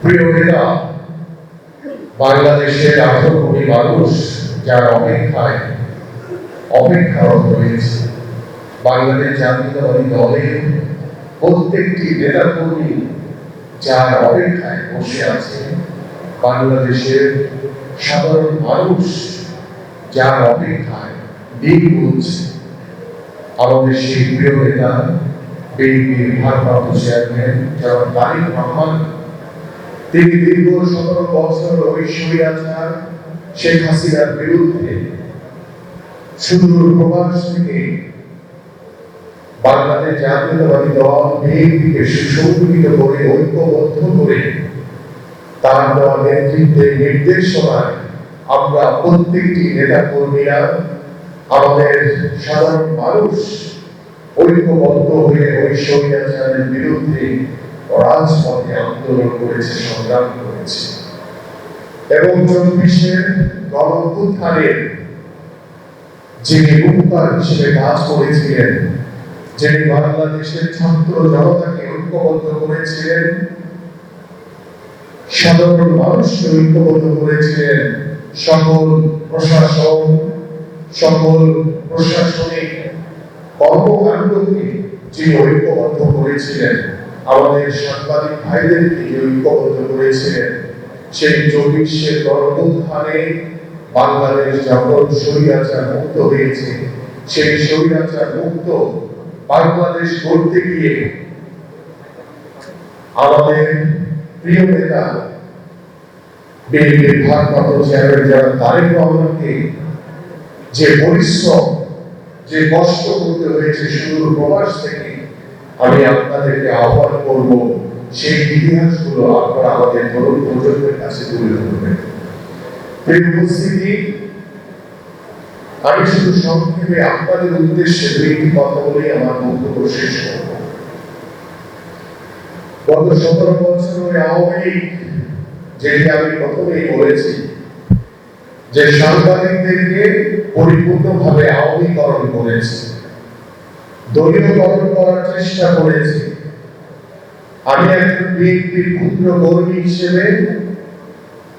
প্রিয় নেতা বাংলাদেশের আঠারো কোটি মানুষ যার অপেক্ষায় অপেক্ষারত রয়েছে। বাংলাদেশ জাতীয়তাবাদী দলের প্রত্যেকটি নেতা কর্মী যার অপেক্ষায় বসে আছে বাংলাদেশের সাধারণ মানুষ যার অপেক্ষায় দিন গুনছে। আমাদের সেই প্রিয় নেতা, বিএনপির ভারপ্রাপ্ত চেয়ারম্যান যারা তারিক রহমান তিনি দীর্ঘ সতেরো বছর ওই শেখ হাসিনার বিরুদ্ধে। প্রবাস থেকে বাংলাদেশ জাতীয়তাবাদী দল সুসংগঠিত করে, ঐক্যবদ্ধ করে তার দেওয়া নেতৃত্বের নির্দেশনায় আমরা প্রত্যেকটি নেতা কর্মীরা আমাদের সাধারণ মানুষ ঐক্যবদ্ধ হয়ে ওই স্বৈরাচারের বিরুদ্ধে রাজপথে আন্দোলন করেছে, সংগ্রাম করেছে। এবং চব্বিশের গণপুত্থানের যিনি মুক্তার হিসেবে কাজ করেছিলেন, যিনি বাংলাদেশের ছাত্র জনতাকে ঐক্যবদ্ধ করেছিলেন, সাধারণ মানুষকে ঐক্যবদ্ধ করেছিলেন সকল প্রশাসন, সকল প্রশাসনিক কর্মকাণ্ডকে যিনি ঐক্যবদ্ধ করেছিলেন। আমাদের সাংবাদিক ভাইদেরকে যে ঐক্যবদ্ধ করেছিলেন। সেই চব্বিশের গণউত্থানে বাংলাদেশ যখন স্বৈরাচার মুক্ত হয়েছে, সেই স্বৈরাচার মুক্ত বাংলাদেশ করতে গিয়ে আমাদের প্রিয় নেতা, বিএনপির ভারপ্রাপ্ত চেয়ারম্যান যারা তারেক রহমানকে যে পরিশ্রম, যে কষ্ট করতে হয়েছে সুদূর প্রবাস থেকে আমি আপনাদেরকে আহ্বান করব, সেই ইতিহাসগুলো আপনারা আমাদের তরুণ প্রজন্মের কাছে তুলে ধরবেন। আমি শুধু সংক্ষেপে আপনাদের উদ্দেশ্যে দুইটি কথা বলে আমার বক্তব্য শেষ করব। গত সতেরো বছর আওয়ামী লীগ, যেটি আমি প্রথমেই বলেছি, যে সাংবাদিকদেরকে পরিপূর্ণভাবে আওয়ামীকরণ করেছে। দলীয়করণ করার চেষ্টা করেছে। আমি একজন বিএনপির ক্ষুদ্র কর্মী হিসেবে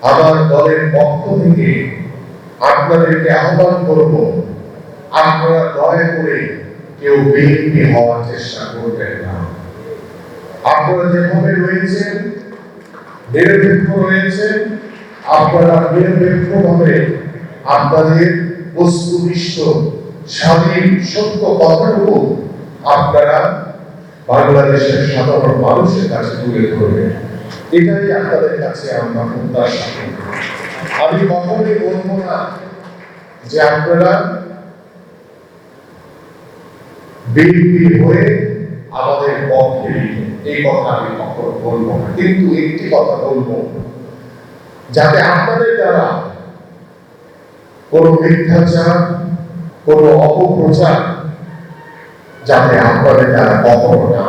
আমার দলের পক্ষ থেকে আপনাদেরকে আহ্বান করব, আপনারা দয়া করে কেউ বিএনপি হওয়ার চেষ্টা করবেন না। আপনারা যেভাবে রয়েছেন, নিরপেক্ষ রয়েছেন, আপনারা নিরপেক্ষভাবে আপনাদের বস্তুনিষ্ঠ স্বাধীন সত্য কথাটুকু আপনারা বাংলাদেশের সাধারণ মানুষের কাছে তুলে ধরবেন এটাই আপনাদের কাছে আমরা প্রত্যাশা। আমি কখনোই বলব না যে আপনারা বিএনপি হয়ে আমাদের পক্ষে এই কথা আমি কখনো বলব না। কিন্তু একটি কথা বলব, যাতে আপনাদের দ্বারা কোনো মিথ্যাচার কোনো অপপ্রচার যাতে আপনাদের দ্বারা কখনো না।